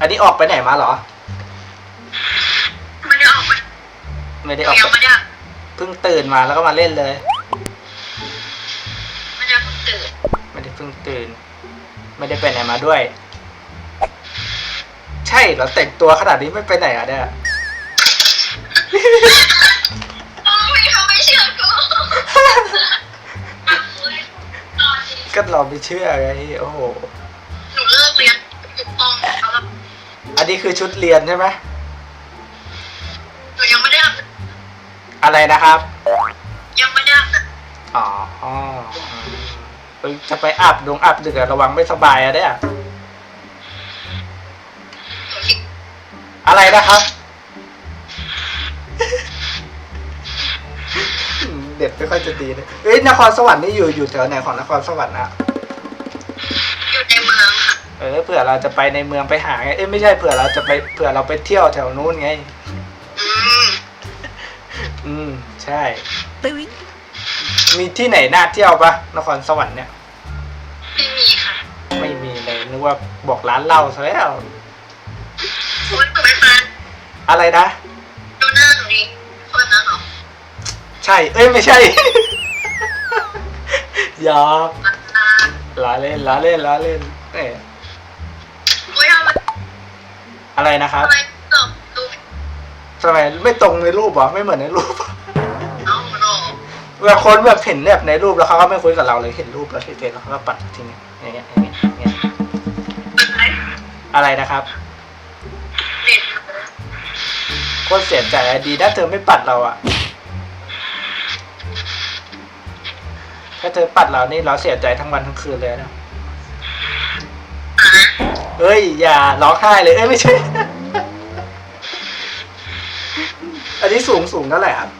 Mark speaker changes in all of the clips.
Speaker 1: อันนี้ออกไปไหนมาเหรอ
Speaker 2: ไม่ได้ออกมา
Speaker 1: ไม่ได้ออก
Speaker 2: ยัง
Speaker 1: ไป
Speaker 2: ไม่ได้
Speaker 1: เพิ่งตื่นมาแล้วก็มาเล่นเลย
Speaker 2: ไม่ได้เพิ่งตื่น
Speaker 1: ไม่ได้เพิ่งตื่น ไม่ได้ไปไหนมาด้วย ใช่เหรอแต่งตัวขนาดนี้ไม่ไปไหนอะเนี่ย
Speaker 2: โอ้ยเขาไม่เชื่อกูตอนนี้
Speaker 1: ก็เราไม่เชื่อไงโอ้โห
Speaker 2: นนี้
Speaker 1: คือชุดเรียนใช่ไหม
Speaker 2: หนูยังไม่ได้อาบ
Speaker 1: อะไรนะครับ
Speaker 2: ยังไม่ได้อาบน้
Speaker 1: อ๋ออ๋อเอ้ยจะไปอาบดงอาบดึกอะระวังไม่สบายอะเนี่ยำ
Speaker 2: หนูคิด
Speaker 1: อะไรนะครับอืมเด็ดไม่ค่อยจะดีเลยเอ้ยนครสวรรค์นี่อยู่อยู่แถวไหนของนครสวรรค์อะ
Speaker 2: อยู่ในเมื องค่ะ
Speaker 1: เออเผื่อเราจะไปในเมืองไปหาไงเอ้ยไม่ใช่เผื่อเราจะไปเผื่อเราไปเที่ยวแถวนู้นไง
Speaker 2: อืม
Speaker 1: อืมใช่มีที่ไหนน่าเที่ยวปะนครสวรรค์เนี่ย
Speaker 2: ไม่มีค่ะ
Speaker 1: ไม่มีเลยนึกว่าบอกร้านเหล้าซะแล้ว
Speaker 2: โค้ดหนูไม่ฟัน
Speaker 1: อะไรนะ
Speaker 2: ดูหน้าหนูดิคนนั้นเหรอ
Speaker 1: ใช่ เอ้ยไม่ใช่ หยอก
Speaker 2: อ่า
Speaker 1: ล้อเล่นล้อเล่นล้อเล่นเอ้ย
Speaker 2: โอ้ยทำไม
Speaker 1: อะไรนะครับ
Speaker 2: ทำไมตอบดู
Speaker 1: ทำไมไม่ตรงในรูปเหรอไม่เหมือนในรูป
Speaker 2: เอ้าหนู
Speaker 1: เวลาคนแบบเห็นแบบในรูปแล้วเขาก็ไม่คุยกับเราเลยเห็นรูปแล้วเฉยๆแล้วเขาก็ปัดทิ้งอย่างเงี้ยอย่างเงี้ยอย่างเงี้ย
Speaker 2: เป็นไร
Speaker 1: อะไรนะครับ
Speaker 2: เด็ด
Speaker 1: โคตรเสียใจอะดีนะเธอไม่ปัดเราอะถ้าเธอปัดเรานี่เราเสียใจทั้งวันทั้งคืนเลยนะ
Speaker 2: อ่า
Speaker 1: เอ้ย อย่าร้องไห้เลยเอ้ยไม่ใช่ อันนี้สูงสูงเท่าไหร่ครับ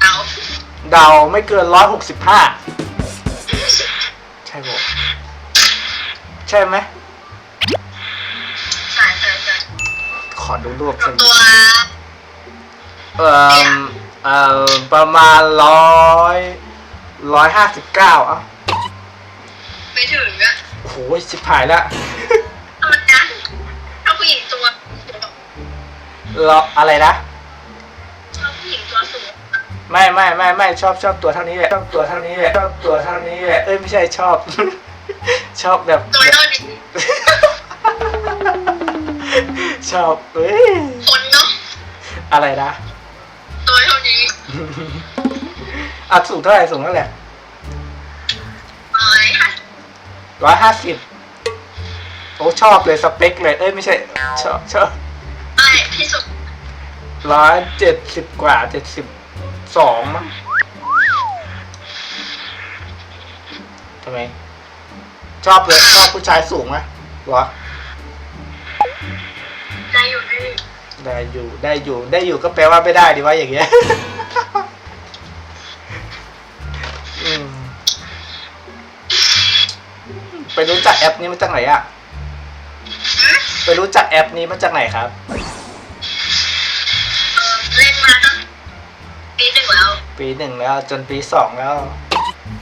Speaker 2: เอา
Speaker 1: เดาไม่เกินร้อยหกสิบห้าใช่ปะใช่ไหม
Speaker 2: ใช่ใช่ใช่
Speaker 1: ขอดูรูป
Speaker 2: หนู
Speaker 1: สัก
Speaker 2: ตัว
Speaker 1: เอ่อเอ่อประมาณร้อยร้อยห้าสิบเก้าอะ
Speaker 2: ไม่ถึงอะ
Speaker 1: โอ้โหชิบหายละ
Speaker 2: ทำไมนะถ้าผู้หญิงตัว
Speaker 1: เราอะไรนะ
Speaker 2: ชอบผู้หญิงตัวสูง
Speaker 1: ไม่ไม่ไม่ไม่ชอบชอบตัวเท่านี้แหละชอบตัวเท่านี้แหละชอบตัวเท่านี้แหละเอ้ยไม่ใช่ชอบ ชอบแบบ
Speaker 2: ตัวเท่านี้
Speaker 1: ชอบเอ้ย
Speaker 2: คนเนาะ
Speaker 1: อะไรนะ
Speaker 2: ตัวเท่านี้
Speaker 1: อะสูงเท่าไหร่สูงเท่าไหร่
Speaker 2: ร้
Speaker 1: ร้อยห้าสิบโอ้ชอบเลยสเปคเลย เอ้ยไม่ใช่ ชอบชอบ
Speaker 2: ไม่ที่สุด
Speaker 1: ร้อยเจ็ดสิบกว่าเจ็ดสิบสองมั้งทำไม ชอบเลย ชอบผู้ชายสูงไหมวะ
Speaker 2: ใจอยู่นี่
Speaker 1: ได้อยู่ได้อยู่ได้อยู่ก็แปลว่าไม่ได้ดีว่าอย่างเงี้ย ไปรู้จักแอปนี้มาจากไหนอะ
Speaker 2: หืม
Speaker 1: ไปรู้จักแอปนี้มาจากไหนครับ
Speaker 2: เออเล่นมาตั้งปีหนึ่งแล้ว
Speaker 1: ปีหนึ่งแล้วจนปีสองแล้ว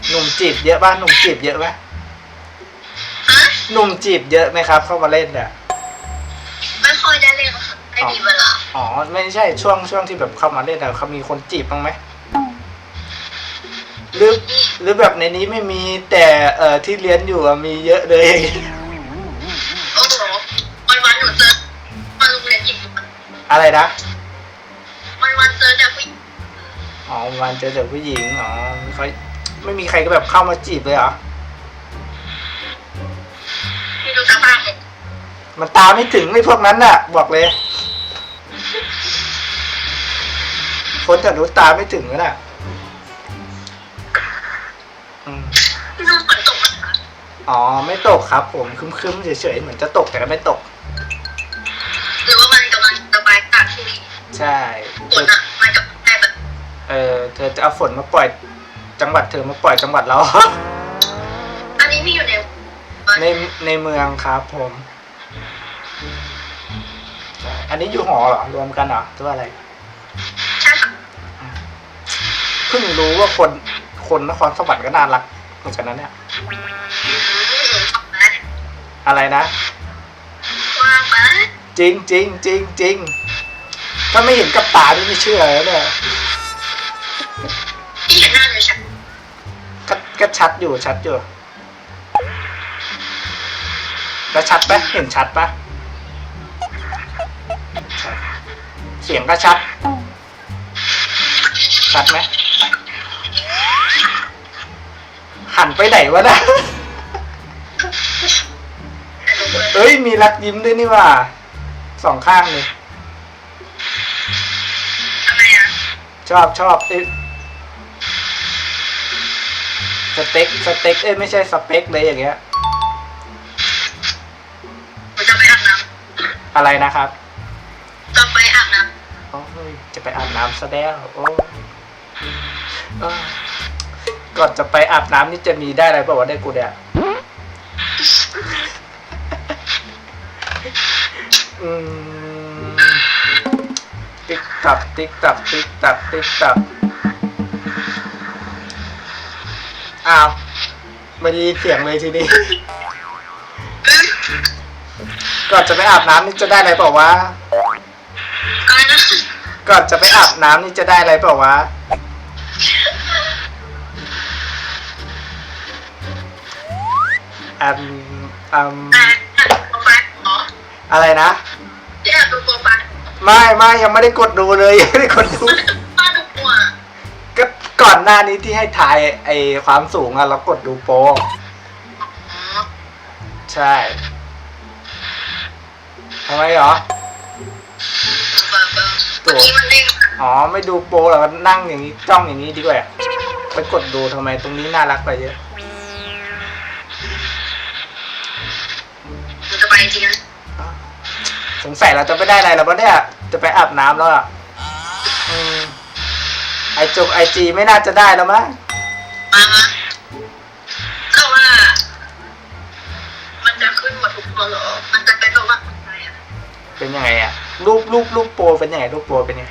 Speaker 1: หนุ่มจีบเยอะป่ะหนุ่มจีบเยอะไหม
Speaker 2: ฮะ
Speaker 1: หนุ่มจีบเยอะไหมครับ เข้ามาเล่นเนี่ย
Speaker 2: ไม่ค่อยได้เล่นค่ะไม่มีเวลา
Speaker 1: อ๋อไม่ใช่ช่วงช่วงที่แบบเข้ามาเล่นแต่เขามีคนจีบบ้างไหม หรือหรือแบบในนี้ไม่มีแต่เอ่อที่เรียนอยู่อะมีเยอะเลย
Speaker 2: โอ้โหวันวันๆหนูเจอมาโรงเรียนหญิงทุกวัน
Speaker 1: อะไรนะ
Speaker 2: วันวันๆเจอแต่ผู้หญิง
Speaker 1: อ๋อวันเจอแต่ผู้หญิงอ๋อไม่ค่อยไม่มีใครก็แบบเข้ามาจีบเลยเหรอ
Speaker 2: ที่ดูสภาพเนี่ย
Speaker 1: มันตามไม่ถึงไม่พวกนั้นน่ะ บอกเลย คนแถวนู้นตามไม่ถึงแล้วน่ะ อืม
Speaker 2: ที่ดูฝนตกนะคะ
Speaker 1: อ๋อไม่ตกครับ ผมครึ้มๆเฉยๆเหมือนจะตกแต่ก็ไม่ตก
Speaker 2: หรือว่ามันกำลังระบายจากที่นี่
Speaker 1: ใช่
Speaker 2: ฝนอะมันจะแค่แบบ
Speaker 1: เออเธอจะเอาฝนมาปล่อยจังหวัดเธอมาปล่อยจังหวัดเรา
Speaker 2: อันนี้มีอยู่ใน
Speaker 1: ในในเมืองครับผมใช่อันนี้อยู่หอเหรอรวมกันเหรอหรือว่าอะไร
Speaker 2: ใช่ค่ะ
Speaker 1: เพิ่งรู้ว่าคน คนนครสวรรค์ก็น่ารักเหมือนกันนะเนี่ย
Speaker 2: อะ
Speaker 1: ไรนะ จริงจริงจริงจริงถ้าไม่เห็นกับตานี่ไม่เชื่อเลยเนี่ย
Speaker 2: พี่เห็นหน้าเลยช่
Speaker 1: ก็ก็ชัดอยู่ชัดอยู่แล้วชัดปะเห็นชัดปะเสียงก็ชัด ชัดไหม หันไปไหนวะนะเอ้ยมีรักยิ้มด้วยนี่หว่าสองข้างเลย
Speaker 2: ทำไมอะ
Speaker 1: ชอบชอบเอ้ยสเต็กสเต็กเอ้ยไม่ใช่สเปคเลยอย่างเงี้ย
Speaker 2: ผมจะไปอาบน้
Speaker 1: อะไรนะครับำ
Speaker 2: จะไปอาบน้
Speaker 1: โอ้ยจะไปอาบน้ำซะแล้วโอ้เอ้ย ก่อนจะไปอาบน้ำนี่จะมีได้อะไรเปล่าวะได้กูเนี่ยอืมติ๊กตับติ๊กตับติ๊กตับติ๊กตับอ้าวไม่ได้ยินเสียงเลยทีนี้ ก่อนจะไปอาบน้ำนี่จะได้อะไรเปล่าวะำ
Speaker 2: อะไรนะ
Speaker 1: ก่อนจะไปอาบน้ำนี่จะได้อะไรเปล่าวะ อันอัม
Speaker 2: แต่แอบดูโปรไฟล์เหรอ
Speaker 1: อะไรนะ
Speaker 2: ที่แอบดูโปรไฟล์
Speaker 1: ไม่ไม่ยังไม่ได้กดดูเลยยังไม่ได้กดดู
Speaker 2: ป้าดูกลัว
Speaker 1: ก็ก่อนหน้านี้ที่ให้ทายไอความสูงอะเรากดดูโปร
Speaker 2: อ๋อ
Speaker 1: ใช่ทำไมเหรอ
Speaker 2: เบอร์เบอร์เมื่อกี้มันเด้งมา
Speaker 1: อ๋อไม่ดูโปรหรอกนั่งอย่างนี้จ้องอย่างนี้ดีกว่าไปกดดูทำไมตรงนี้น่ารักไปเยอะ
Speaker 2: ผมจะไปจริงนะ
Speaker 1: สงสัยเราจะไม่ได้อะไรแล้วปะเนี่ยจะไปอาบน้ำแล้วอะอืมไอจงไอจีไม่น่าจะได้แล้วมั้ง
Speaker 2: มามาก็ว่า มันจะขึ้นหมดทุกตัวเหรอ มันจะเป็นแบบว่าอะไรอะ
Speaker 1: เป็นยังไงอะรูปรูปรูปโปรเป็นยังไงรูปโปรเป็นยังไง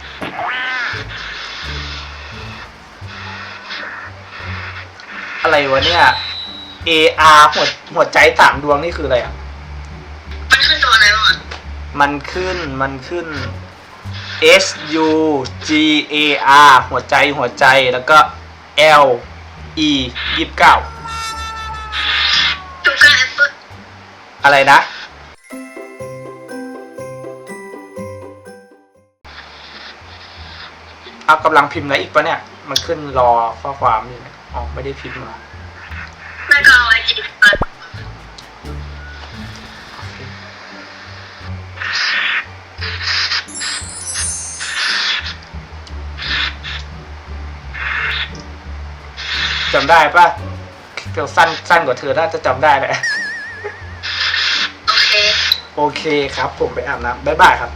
Speaker 1: อะไรวะเนี่ย AR หัวหัวใจสามดวงนี่คืออะไรอะ
Speaker 2: มันขึ้นตัวอะไรบ้างอะ
Speaker 1: มันขึ้นมันขึ้น S U G A R หัวใจหัวใจแล้วก็ L E ยี่สิบเก้า
Speaker 2: จุกาแอปเปิ้ล
Speaker 1: อะไรนะ เอากำลังพิมพ์อะไรอีกปะเนี่ย มันขึ้นรอข้อความอยู่เนี่ยอ๋อ ไม่ได้พิมพ์มา
Speaker 2: แม่ก็เอาไว้กินกัน
Speaker 1: จำได้ปะเกี่ยวสั้นสั้นกว่าเธอน่าจะจำได้แหละ
Speaker 2: โอเค
Speaker 1: โอเคครับ ผมไปอาบน้ำบ๊ายบายครับ